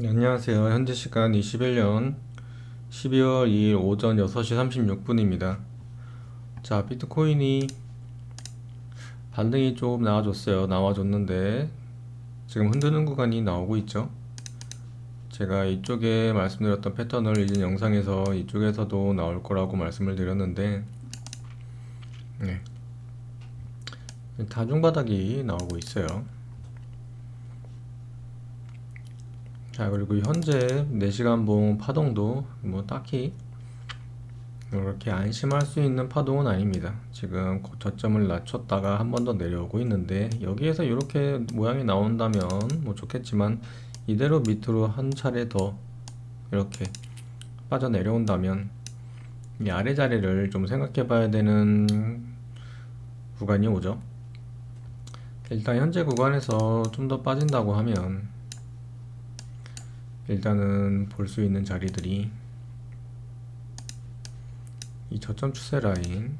네, 안녕하세요. 현재 시간 21년 12월 2일 오전 6시 36분입니다. 자, 비트코인이 반등이 좀 나와줬어요. 나와줬는데 지금 흔드는 구간이 나오고 있죠. 제가 이쪽에 말씀드렸던 패턴을 이전 영상에서 이쪽에서도 나올 거라고 말씀을 드렸는데 네. 다중 바닥이 나오고 있어요. 자 그리고 현재 4시간 봉 파동도 뭐 딱히 이렇게 안심할 수 있는 파동은 아닙니다. 지금 저점을 낮췄다가 한 번 더 내려오고 있는데 여기에서 이렇게 모양이 나온다면 뭐 좋겠지만 이대로 밑으로 한 차례 더 이렇게 빠져 내려온다면 이 아래 자리를 좀 생각해 봐야 되는 구간이 오죠. 일단 현재 구간에서 좀 더 빠진다고 하면 일단은 볼 수 있는 자리들이 이 저점 추세 라인.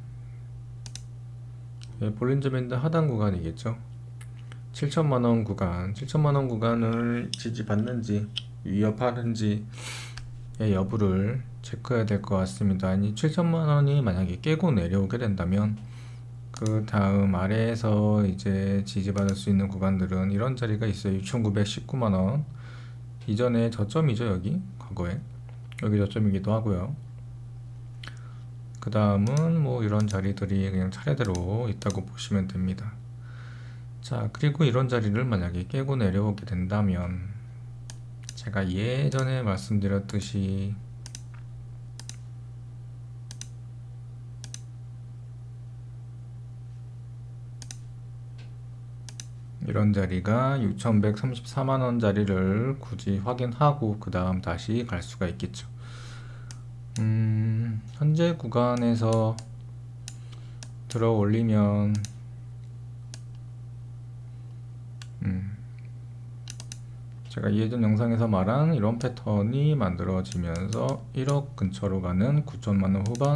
예, 볼린저 밴드 하단 구간이겠죠? 7천만원 구간. 7천만원 구간을 지지받는지 위협하는지 의 여부를 체크해야 될 것 같습니다. 아니 7천만원이 만약에 깨고 내려오게 된다면 그 다음 아래에서 이제 지지받을 수 있는 구간들은 이런 자리가 있어요. 6,919만원 이전에 저점이죠 여기? 과거에. 여기 저점이기도 하고요. 그 다음은 뭐 이런 자리들이 그냥 차례대로 있다고 보시면 됩니다. 자 그리고 이런 자리를 만약에 깨고 내려오게 된다면 제가 예전에 말씀드렸듯이 이런 자리가 6134만원 자리를 굳이 확인하고 그 다음 다시 갈 수가 있겠죠. 음, 현재 구간에서 들어 올리면 음, 제가 예전 영상에서 말한 이런 패턴이 만들어지면서 1억 근처로 가는 9천만원 후반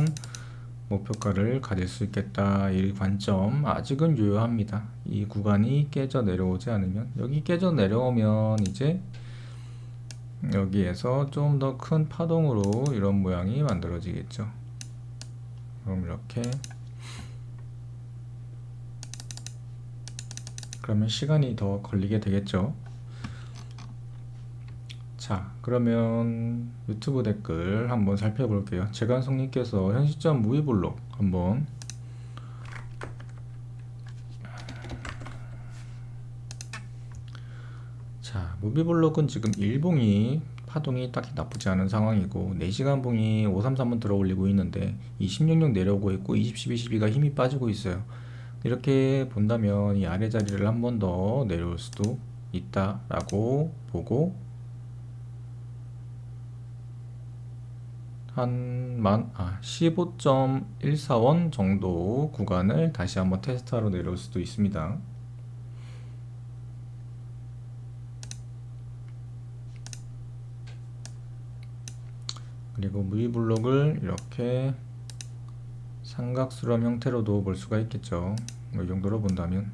목표가를 가질 수 있겠다. 이 관점 아직은 유효합니다 이 구간이 깨져 내려오지 않으면 여기 깨져 내려오면 이제 여기에서 좀 더 큰 파동으로 이런 모양이 만들어지겠죠. 그럼 이렇게. 그러면 시간이 더 걸리게 되겠죠? 자 그러면 유튜브 댓글 한번 살펴볼게요. 재관성님께서 현 시점 무이블록 한번 자 무비블록은 지금 일봉이 파동이 딱히 나쁘지 않은 상황이고 4시간 봉이 533은 들어 올리고 있는데 26령 내려오고 있고 20, 12, 12가 힘이 빠지고 있어요 이렇게 본다면 이 아래 자리를 한 번 더 내려올 수도 있다라고 보고 한만 아, 15.14원 정도 구간을 다시 한번 테스트하러 내려올 수도 있습니다. 그리고 무이 블록을 이렇게 삼각수렴 형태로 도 볼 수가 있겠죠. 뭐이 정도로 본다면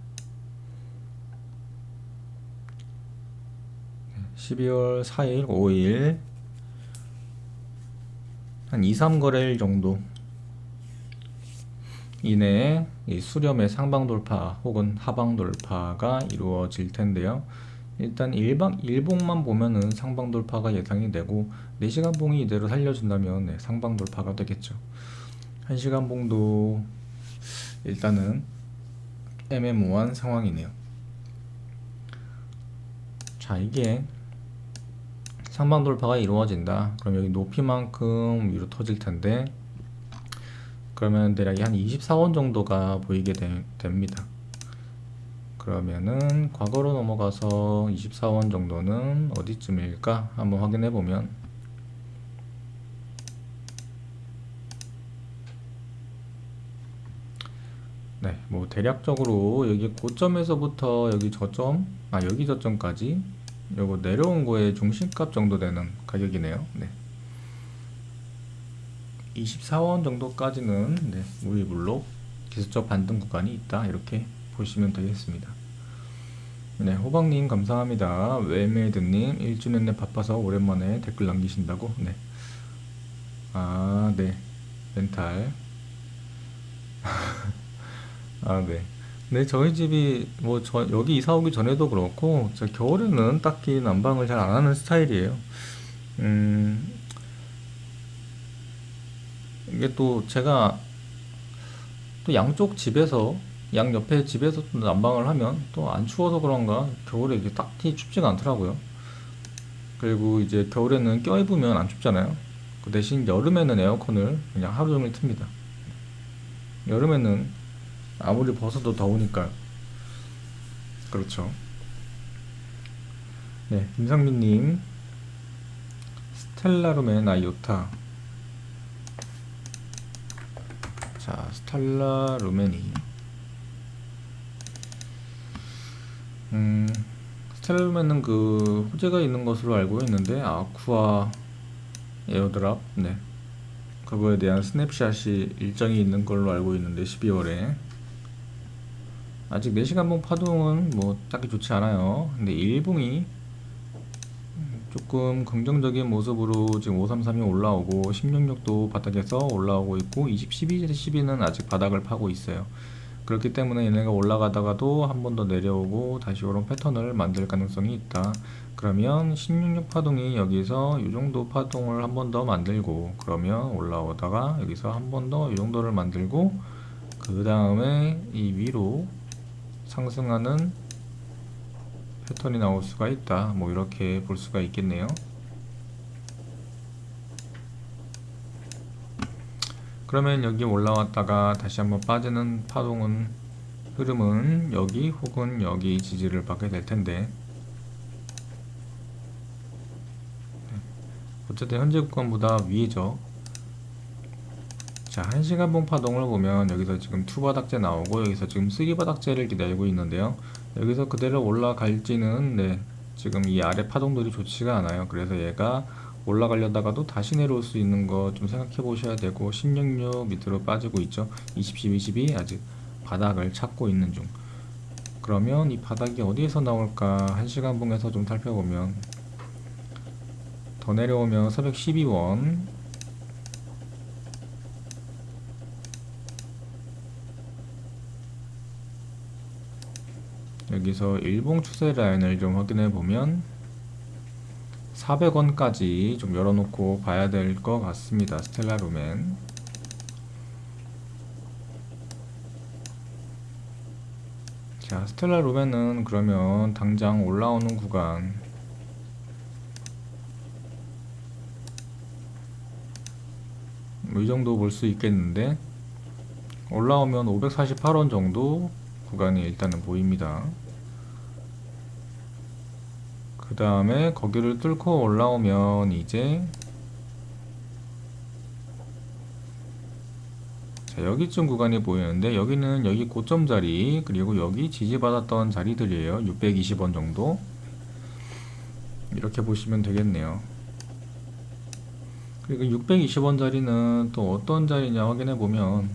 12월 4일, 5일 한 2, 3거래일 정도 이내에 이 수렴의 상방 돌파 혹은 하방 돌파가 이루어질 텐데요. 일단 일방, 일봉만 보면은 상방 돌파가 예상이 되고 4시간 봉이 이대로 살려준다면 네, 상방 돌파가 되겠죠. 1시간 봉도 일단은 애매모호한 상황이네요. 자, 이게 상방 돌파가 이루어진다. 그럼 여기 높이만큼 위로 터질 텐데 그러면 대략 한 24원 정도가 보이게 되, 됩니다. 그러면은 과거로 넘어가서 24원 정도는 어디쯤일까 한번 확인해 보면 네, 뭐 대략적으로 여기 고점에서부터 여기 저점, 아 여기 저점까지 요거 내려온 거에 중심값 정도 되는 가격이네요. 네. 24원 정도까지는 네, 무이블록 기술적 반등 구간이 있다 이렇게 보시면 되겠습니다. 네, 호박님 감사합니다. 웰메이드님 1주년 내 바빠서 오랜만에 댓글 남기신다고. 네. 아, 네. 멘탈. 아, 네. 네, 저희 집이 뭐 저 여기 이사 오기 전에도 그렇고 저 겨울에는 딱히 난방을 잘 안 하는 스타일이에요. 음, 이게 또 제가 또 양쪽 집에서 양 옆에 집에서 또 난방을 하면 또 안 추워서 그런가 겨울에 이게 딱히 춥지가 않더라고요. 그리고 이제 겨울에는 껴입으면 안 춥잖아요. 그 대신 여름에는 에어컨을 그냥 하루 종일 틉니다. 여름에는 아무리 벗어도 더우니까요. 그렇죠. 네, 김상민님, 스텔라룸의 나이오타. 자, 스텔라 루멘이. 음, 루멘은 그 호재가 있는 것으로 알고 있는데, 아쿠아 에어드랍, 네. 그거에 대한 스냅샷이 일정이 있는 걸로 알고 있는데, 12월에. 아직 4시간봉 파동은 뭐 딱히 좋지 않아요. 근데 일봉이 조금 긍정적인 모습으로 지금 533이 올라오고 1666도 바닥에서 올라오고 있고 20, 12, 12는 아직 바닥을 파고 있어요. 그렇기 때문에 얘네가 올라가다가도 한 번 더 내려오고 다시 이런 패턴을 만들 가능성이 있다. 그러면 166 파동이 여기서 이 정도 파동을 한 번 더 만들고 그러면 올라오다가 여기서 한 번 더 이 정도를 만들고 그 다음에 이 위로 상승하는 패턴이 나올 수가 있다. 뭐 이렇게 볼 수가 있겠네요. 그러면 여기 올라왔다가 다시 한번 빠지는 파동은 흐름은 여기 혹은 여기 지지를 받게 될 텐데 어쨌든 현재 구간보다 위죠. 자, 1시간봉 파동을 보면 여기서 지금 2바닥재 나오고 여기서 지금 3바닥재를 기다리고 있는데요. 여기서 그대로 올라갈지는 네, 지금 이 아래 파동들이 좋지가 않아요. 그래서 얘가 올라가려다가도 다시 내려올 수 있는 거 좀 생각해 보셔야 되고 166 밑으로 빠지고 있죠. 20, 10, 20이 아직 바닥을 찾고 있는 중. 그러면 이 바닥이 어디에서 나올까 1시간 봉에서 좀 살펴보면 더 내려오면 412원 여기서 일봉 추세 라인을 좀 확인해 보면 400원까지 좀 열어놓고 봐야 될 것 같습니다. 스텔라 루멘. 자, 스텔라 루멘은 그러면 당장 올라오는 구간 뭐이 정도 볼 수 있겠는데 올라오면 548원 정도 구간이 일단은 보입니다. 그 다음에 거기를 뚫고 올라오면 이제 자 여기쯤 구간이 보이는데 여기는 여기 고점 자리 그리고 여기 지지받았던 자리들이에요 620원 정도 이렇게 보시면 되겠네요 그리고 620원 자리는 또 어떤 자리냐 확인해 보면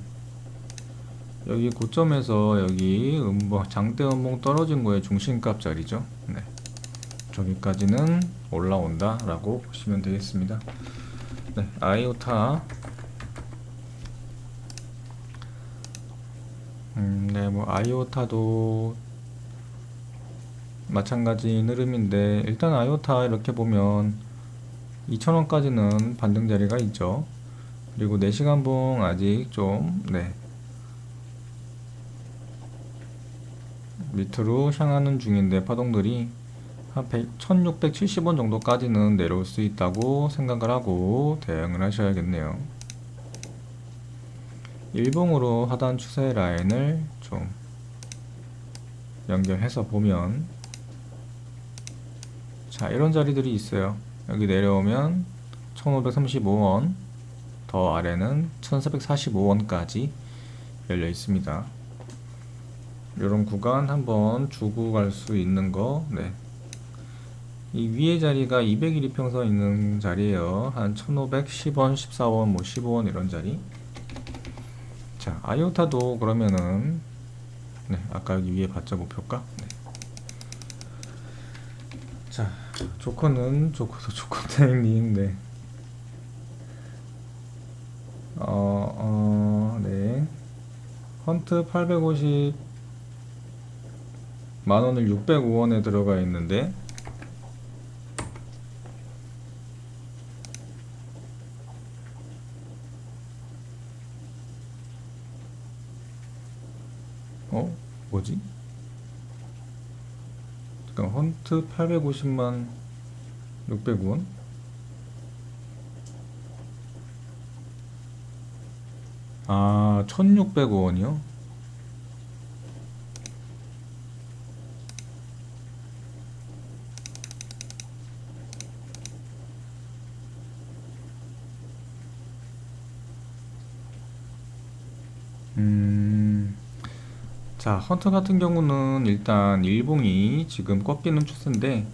여기 고점에서 여기 음봉, 장대 음봉 떨어진 거에 중심값 자리죠. 네. 저기까지는 올라온다 라고 보시면 되겠습니다. 네, 아이오타 음, 네, 뭐 아이오타도 마찬가지 흐름인데 일단 아이오타 이렇게 보면 2,000원까지는 반등 자리가 있죠. 그리고 4시간봉 아직 좀 네, 밑으로 향하는 중인데 파동들이 한 100, 1670원 정도까지는 내려올 수 있다고 생각을 하고 대응을 하셔야겠네요. 일봉으로 하단 추세 라인을 좀 연결해서 보면 자 이런 자리들이 있어요. 여기 내려오면 1535원 더 아래는 1445원까지 열려 있습니다. 이런 구간 한번 주고 갈 수 있는 거, 네. 이 위에 자리가 200일 이평선 있는 자리에요. 한 1510원, 14원, 뭐 15원 이런 자리. 자, 아이오타도 그러면은, 네, 아까 여기 위에 봤죠, 목표가? 네. 자, 조커는 조커도 조커땡님 네. 어, 어, 네. 헌트 850 만원을 605원에 들어가 있는데 어? 뭐지? 잠깐 헌트 850만 600원? 아, 1600원이요? 자, 헌터 같은 경우는 일단 일봉이 지금 꺾이는 추세인데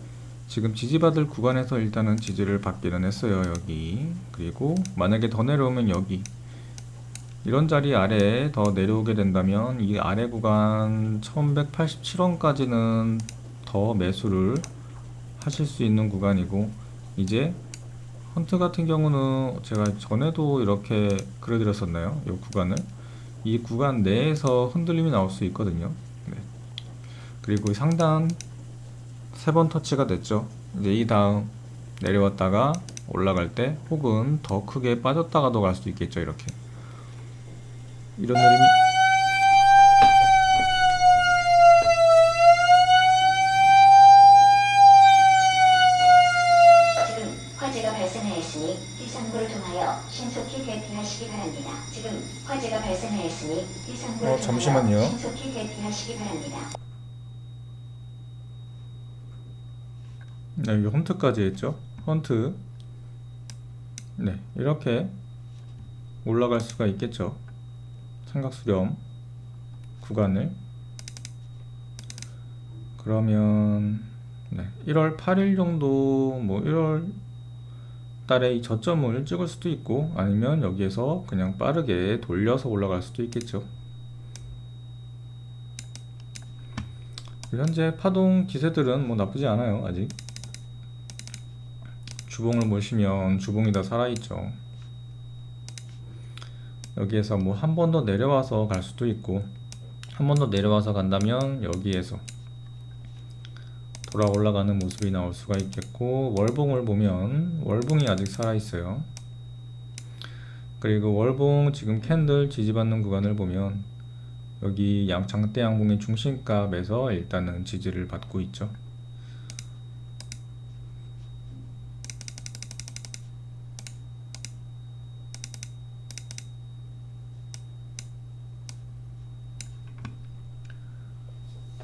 지금 지지받을 구간에서 일단은 지지를 받기는 했어요, 여기. 그리고 만약에 더 내려오면 여기. 이런 자리 아래에 더 내려오게 된다면 이 아래 구간 1187원까지는 더 매수를 하실 수 있는 구간이고 이제 헌트 같은 경우는 제가 전에도 이렇게 그려드렸었나요? 이 구간을 이 구간 내에서 흔들림이 나올 수 있거든요. 네. 그리고 상단 세 번 터치가 됐죠. 이제 이 다음 내려왔다가 올라갈 때 혹은 더 크게 빠졌다가도 갈 수도 있겠죠. 이렇게 이런 느낌이 지금 화재가 발생하였으니 비상구를 통하여 신속히 대피하시기 바랍니다. 지금 화재가 발생하였으니 비상구를 어, 통하여 잠시만요. 신속히 대피하시기 바랍니다. 헌트까지 했죠. 헌트. 네, 이렇게 올라갈 수가 있겠죠. 삼각수렴 구간을. 그러면 네, 1월 8일 정도 뭐 1월 달에 이 저점을 찍을 수도 있고 아니면 여기에서 그냥 빠르게 돌려서 올라갈 수도 있겠죠. 현재 파동 기세들은 뭐 나쁘지 않아요, 아직. 주봉을 보시면 주봉이 다 살아있죠. 여기에서 뭐 한 번 더 내려와서 갈 수도 있고 한 번 더 내려와서 간다면 여기에서 돌아 올라가는 모습이 나올 수가 있겠고 월봉을 보면 월봉이 아직 살아있어요. 그리고 월봉 지금 캔들 지지받는 구간을 보면 여기 양 장대 양봉의 중심값에서 일단은 지지를 받고 있죠.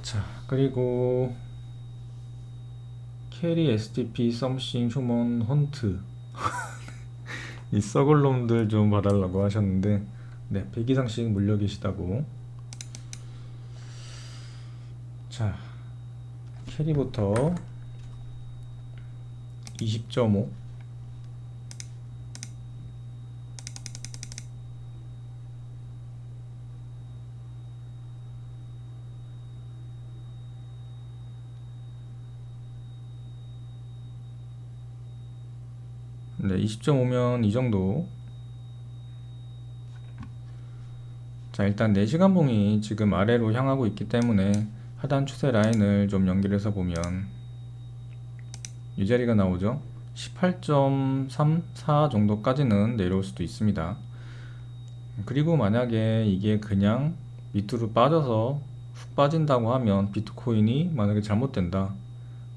자, 그리고 캐리 SDP 썸씽 휴먼 헌트. 이 썩을 놈들 좀 봐달라고 하셨는데 네, 100 이상씩 물려 계시다고. 자, 캐리부터 20.5 네, 20.5면 이 정도. 자, 일단 4시간 봉이 지금 아래로 향하고 있기 때문에 하단 추세 라인을 좀 연결해서 보면 이 자리가 나오죠. 18.34 정도까지는 내려올 수도 있습니다. 그리고 만약에 이게 그냥 밑으로 빠져서 훅 빠진다고 하면 비트코인이 만약에 잘못된다.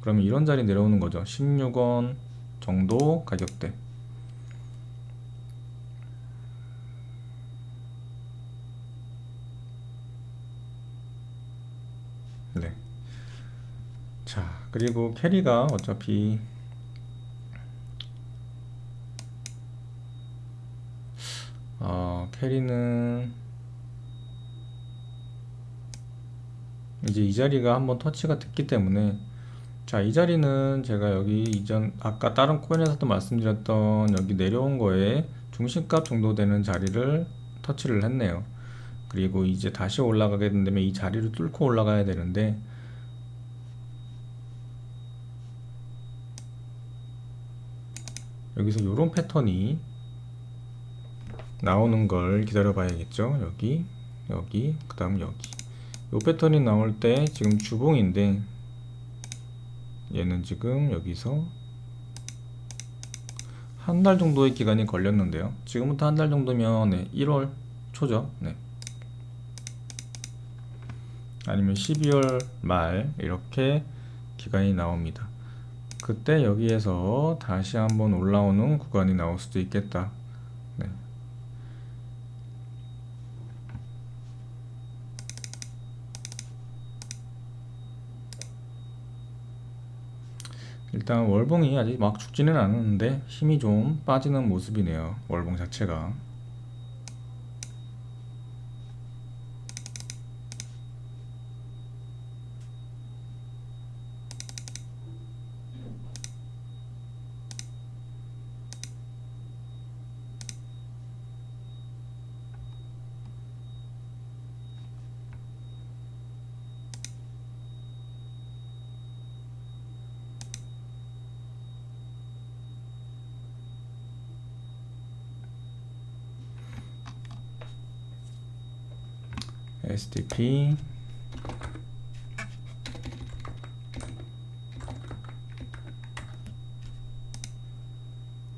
그러면 이런 자리 내려오는 거죠. 16원 정도 가격대. 네. 자, 그리고 캐리가 어차피 어, 캐리는 이제 이 자리가 한번 터치가 됐기 때문에 자, 이 자리는 제가 여기 이전 아까 다른 코인에서도 말씀드렸던 여기 내려온 거에 중심값 정도 되는 자리를 터치를 했네요. 그리고 이제 다시 올라가게 된다면 이 자리를 뚫고 올라가야 되는데 여기서 이런 패턴이 나오는 걸 기다려 봐야겠죠. 여기, 여기, 그 다음 여기. 이 패턴이 나올 때 지금 주봉인데 얘는 지금 여기서 한 달 정도의 기간이 걸렸는데요. 지금부터 한 달 정도면 네, 1월 초죠. 네. 아니면 12월 말 이렇게 기간이 나옵니다. 그때 여기에서 다시 한번 올라오는 구간이 나올 수도 있겠다. 네. 일단 월봉이 아직 막 죽지는 않았는데 힘이 좀 빠지는 모습이네요. 월봉 자체가. SDP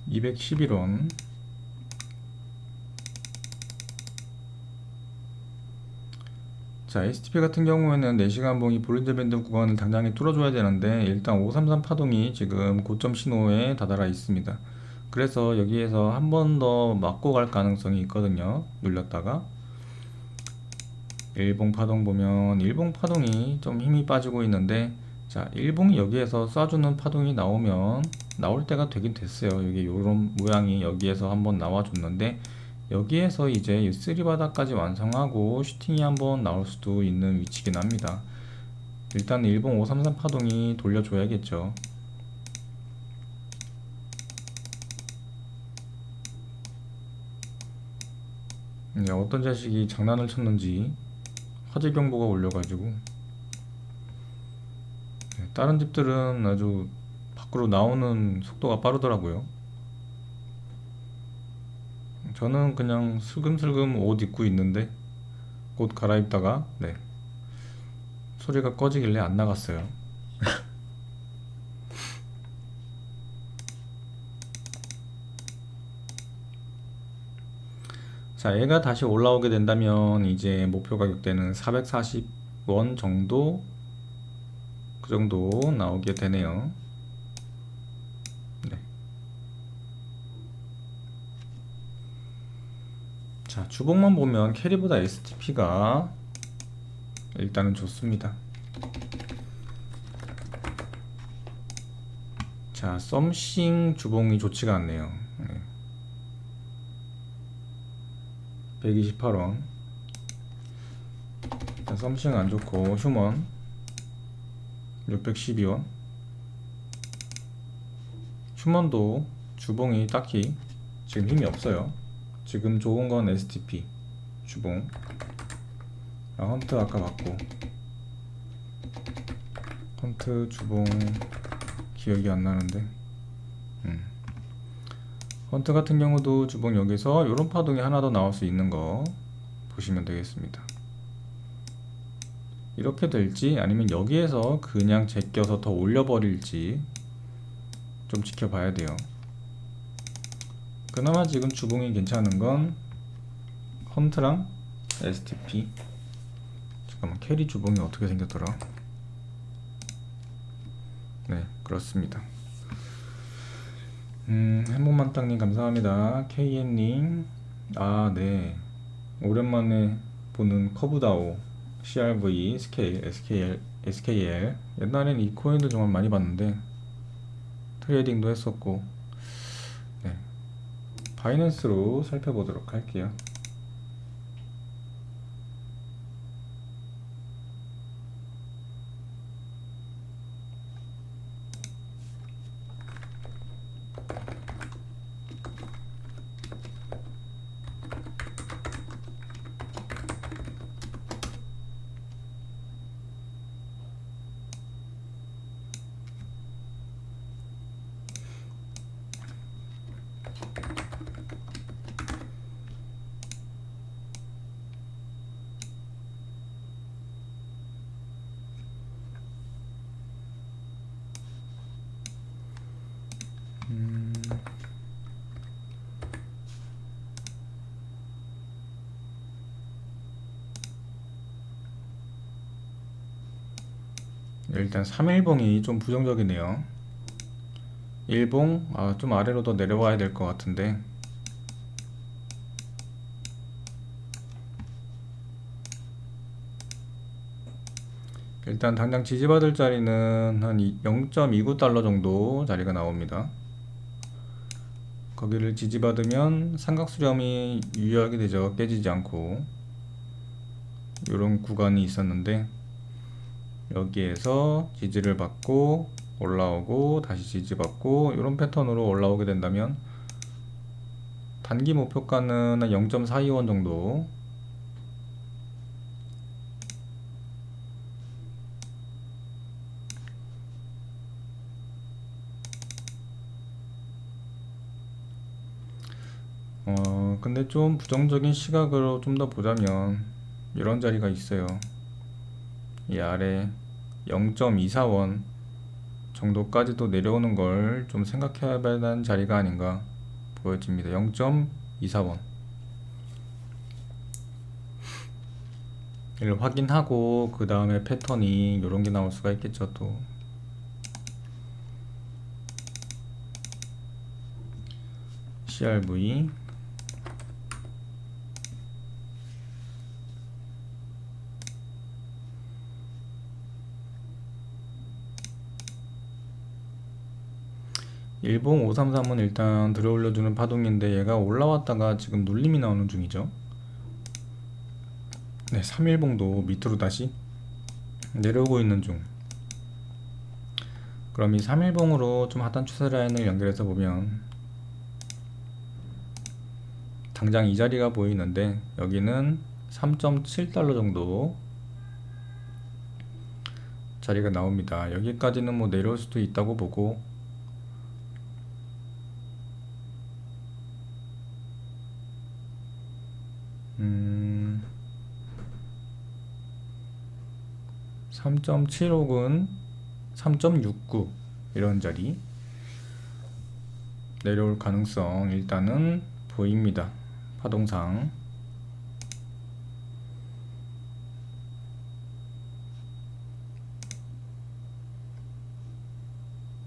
211원 자, STP 같은 경우에는 4시간 봉이 볼린저 밴드 구간을 당장에 뚫어줘야 되는데 일단 533 파동이 지금 고점 신호에 다다라 있습니다. 그래서 여기에서 한 번 더 맞고 갈 가능성이 있거든요. 눌렸다가 일봉 파동 보면 일봉 파동이 좀 힘이 빠지고 있는데 자 일봉이 여기에서 쏴주는 파동이 나오면 나올 때가 되긴 됐어요. 여기 요런 모양이 여기에서 한번 나와줬는데 여기에서 이제 쓰리 바닥까지 완성하고 슈팅이 한번 나올 수도 있는 위치긴 합니다. 일단 일봉 533 파동이 돌려줘야겠죠. 이제 어떤 자식이 장난을 쳤는지 화재 경보가 올려가지고 네, 다른 집들은 아주 밖으로 나오는 속도가 빠르더라고요. 저는 그냥 슬금슬금 옷 입고 있는데 옷 갈아입다가 네 소리가 꺼지길래 안 나갔어요. 자, 얘가 다시 올라오게 된다면 이제 목표 가격대는 440원 정도 그 정도 나오게 되네요. 네. 자, 주봉만 보면 캐리보다 STP가 일단은 좋습니다. 자, 썸씽 주봉이 좋지가 않네요. 네. 128원. 썸씽 안 좋고 휴먼 612원. 휴먼도 주봉이 딱히 지금 힘이 없어요. 지금 좋은 건 STP 주봉. 아 헌트 아까 봤고. 헌트 주봉 기억이 안 나는데. 음. 헌트 같은 경우도 주봉 여기서 이런 파동이 하나 더 나올 수 있는 거 보시면 되겠습니다. 이렇게 될지 아니면 여기에서 그냥 제껴서 더 올려버릴지 좀 지켜봐야 돼요. 그나마 지금 주봉이 괜찮은 건 헌트랑 STP 잠깐만 캐리 주봉이 어떻게 생겼더라 네 그렇습니다 음, 한번만 땅님 감사합니다. KN님, 아, 네. 오랜만에 보는 커브다오, CRV, 스케일, SKL, SKL. 옛날엔 이 코인도 정말 많이 봤는데, 트레이딩도 했었고, 네. 바이낸스로 살펴보도록 할게요. 일단 3일봉이 좀 부정적이네요. 일봉 아, 좀 아래로 더 내려와야 될 것 같은데 일단 당장 지지받을 자리는 한 0.29달러 정도 자리가 나옵니다. 거기를 지지받으면 삼각수렴이 유효하게 되죠. 깨지지 않고 이런 구간이 있었는데 여기에서 지지를 받고 올라오고 다시 지지받고 이런 패턴으로 올라오게 된다면 단기 목표가는 한0.421 정도. 어 근데 좀 부정적인 시각으로 좀 더 보자면 이런 자리가 있어요. 이 아래 0.24원 정도까지도 내려오는 걸 좀 생각해야 하는 자리가 아닌가 보여집니다. 0.24원. 이를 확인하고 그 다음에 패턴이 이런 게 나올 수가 있겠죠 또. CRV 일봉 533은 일단 들어올려주는 파동인데 얘가 올라왔다가 지금 눌림이 나오는 중이죠. 네, 3일봉도 밑으로 다시 내려오고 있는 중. 그럼 이 3일봉으로 좀 하단 추세 라인을 연결해서 보면 당장 이 자리가 보이는데 여기는 3.7달러 정도 자리가 나옵니다. 여기까지는 뭐 내려올 수도 있다고 보고 음, 3.76은 3.69 이런 자리 내려올 가능성 일단은 보입니다. 파동상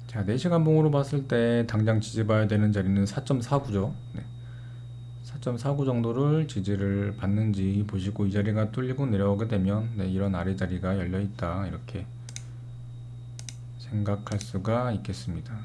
자, 4시간 봉으로 봤을 때 당장 지지봐야 되는 자리는 4.49죠. 네. 4.49 정도를 지지를 받는지 보시고 이 자리가 뚫리고 내려오게 되면 네, 이런 아래 자리가 열려 있다 이렇게 생각할 수가 있겠습니다.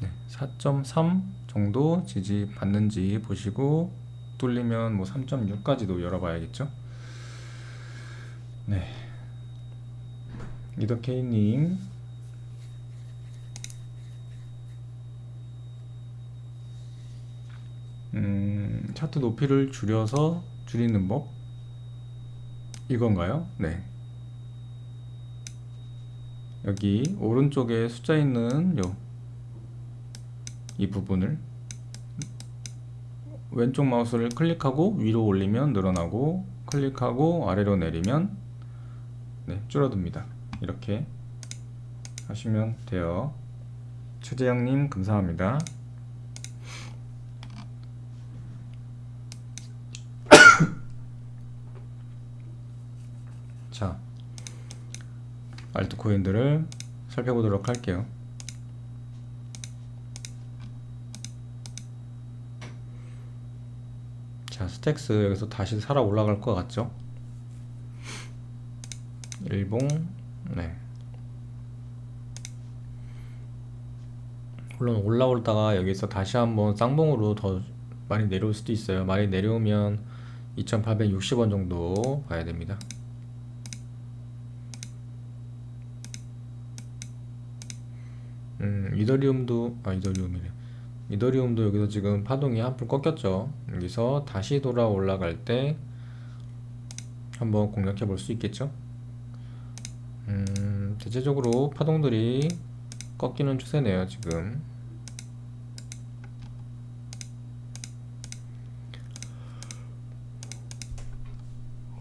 네, 4.3 정도 지지 받는지 보시고 뚫리면 뭐 3.6까지도 열어봐야겠죠. 네. 이더케이님 음, 차트 높이를 줄여서 줄이는 법 이건가요? 네 여기 오른쪽에 숫자 있는 요 이 부분을 왼쪽 마우스를 클릭하고 위로 올리면 늘어나고 클릭하고 아래로 내리면 네, 줄어듭니다. 이렇게 하시면 돼요. 최재영님 감사합니다. 자, 알트코인들을 살펴보도록 할게요. 자, 스택스 여기서 다시 살아 올라갈 것 같죠? 일봉, 네. 물론 올라올다가 여기서 다시 한번 쌍봉으로 더 많이 내려올 수도 있어요. 많이 내려오면 2,860원 정도 봐야 됩니다. 음, 이더리움도 아 이더리움이래. 이더리움도 여기서 지금 파동이 한풀 꺾였죠. 여기서 다시 돌아 올라갈 때 한번 공략해 볼 수 있겠죠. 음, 대체적으로 파동들이 꺾이는 추세네요, 지금.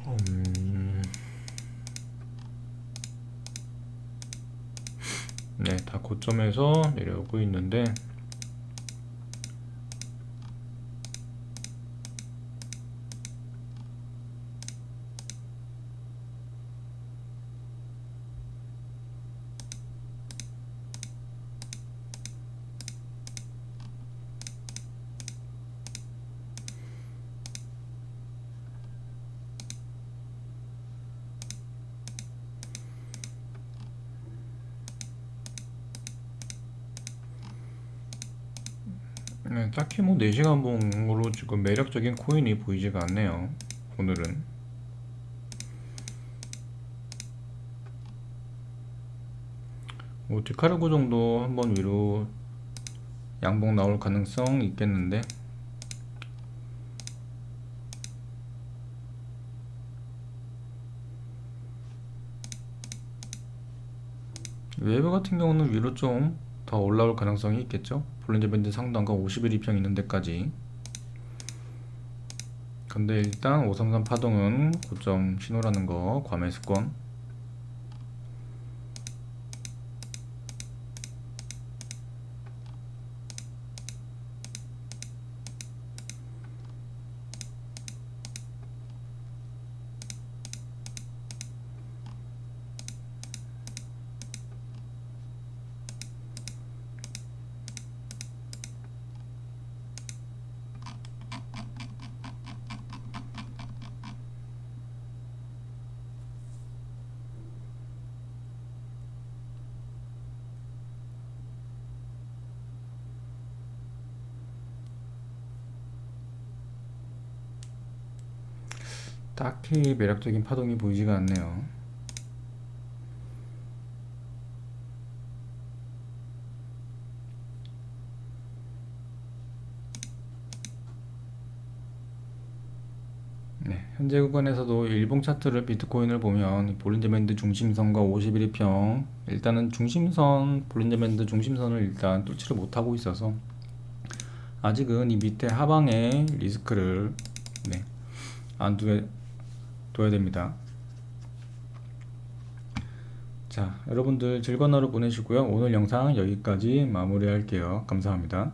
음, 네, 다 고점에서 내려오고 있는데, 네, 딱히 뭐 4시간 봉으로 지금 매력적인 코인이 보이지가 않네요. 오늘은. 뭐 디카르고 정도 한번 위로 양봉 나올 가능성 있겠는데 웨이브 같은 경우는 위로 좀 더 올라올 가능성이 있겠죠? 볼린저 밴드 상단과 50일 이평 있는 데까지. 근데 일단 533 파동은 고점 신호라는 거 과매수권 딱히 매력적인 파동이 보이지가 않네요. 네, 현재 구간에서도 일봉 차트를 비트코인을 보면 볼린저 밴드 중심선과 51일평 일단은 중심선 볼린저 밴드 중심선을 일단 뚫지를 못하고 있어서 아직은 이 밑에 하방에 리스크를 네, 안 두에 둬야 됩니다. 자, 여러분들 즐거운 하루 보내시고요. 오늘 영상 여기까지 마무리할게요. 감사합니다.